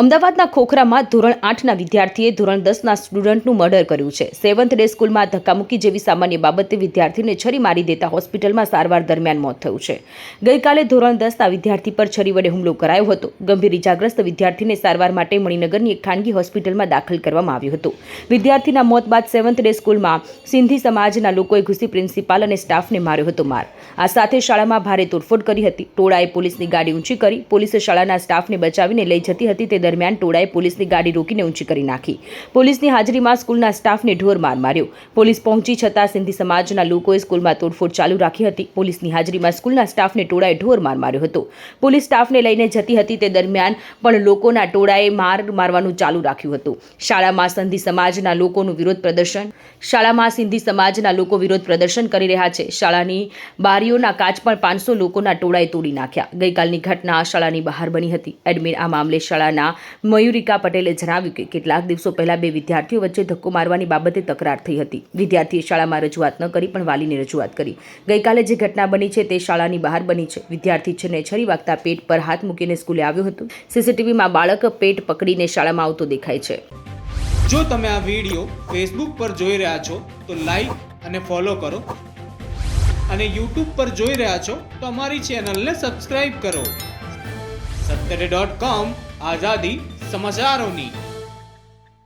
અમદાવાદના ખોખરામાં ધોરણ આઠના વિદ્યાર્થીએ ધોરણ દસના સ્ટુડન્ટનું મર્ડર કર્યું છે. સેવન્થ ડે સ્કૂલમાં ધક્કામુક્કી જેવી સામાન્ય બાબતે વિદ્યાર્થીને છરી મારી દેતા હોસ્પિટલમાં સારવાર દરમિયાન મોત થયું છે. ગઈકાલે ધોરણ દસના વિદ્યાર્થી પર છરી વડે હુમલો કરાયો હતો. ગંભીર ઇજાગ્રસ્ત વિદ્યાર્થીને સારવાર માટે મણિનગરની એક ખાનગી હોસ્પિટલમાં દાખલ કરવામાં આવ્યું હતું. વિદ્યાર્થીના મોત બાદ સેવન્થ ડે સ્કૂલમાં સિંધી સમાજના લોકોએ ઘૂસી પ્રિન્સિપાલ અને સ્ટાફને માર્યો હતો માર. આ સાથે શાળામાં ભારે તોડફોડ કરી હતી. ટોળાએ પોલીસની ગાડી ઊંચી કરી પોલીસે શાળાના સ્ટાફને બચાવીને લઈ જતી હતી તે દરમિયાન ટોળાએ પોલીસની ગાડી રોકીને ઊંચી કરી નાખી. પોલીસની હાજરીમાં સ્કૂલના સ્ટાફને ઢોર માર માર્યો. પોલીસ પહોંચી છતાં સિંધી સમાજના લોકોએ સ્કૂલમાં તોડફોડ ચાલુ રાખી હતી. પોલીસની હાજરીમાં સ્કૂલના સ્ટાફને ટોળાએ ઢોર માર માર્યો હતો. પોલીસ સ્ટાફને લઈને જતી હતી તે દરમિયાન પણ લોકોના ટોળાએ માર મારવાનું ચાલુ રાખ્યું હતું. શાળામાં સિંધી સમાજના લોકોનું વિરોધ પ્રદર્શન શાળામાં સિંધી સમાજના લોકો વિરોધ પ્રદર્શન કરી રહ્યા છે. શાળાની બારીઓના કાચ પણ પાંચસો લોકોના ટોળાએ તોડી નાખ્યા. ગઈકાલની ઘટના શાળાની બહાર બની હતી. એડમિન આ મામલે શાળાના મયુરિકા પટેલે જણાવ્યું કે કેટલાક દિવસો પહેલા બે વિદ્યાર્થીઓ વચ્ચે ધક્કો મારવાની બાબતે તકરાર થઈ હતી. વિદ્યાર્થીએ શાળામાં રજૂઆત ન કરી, પણ વાલીને રજૂઆત કરી. ગઈકાલે જે ઘટના બની છે તે શાળાની બહાર બની છે. વિદ્યાર્થી છેને છરી વાગતા પેટ પર હાથ મૂકીને સ્કૂલે આવ્યો હતો. સીસીટીવીમાં બાળક પેટ પકડીને શાળામાં આવતો દેખાય છે. જો તમે આ વીડિયો ફેસબુક પર જોઈ રહ્યા છો, તો લાઈક અને ફોલો કરો. અને યુટ્યુબ પર જોઈ રહ્યા છો, તો અમારી ચેનલને સબસ્ક્રાઈબ કરો. સત્તરે ડોટ કોમ आज़ादी समाचारों ने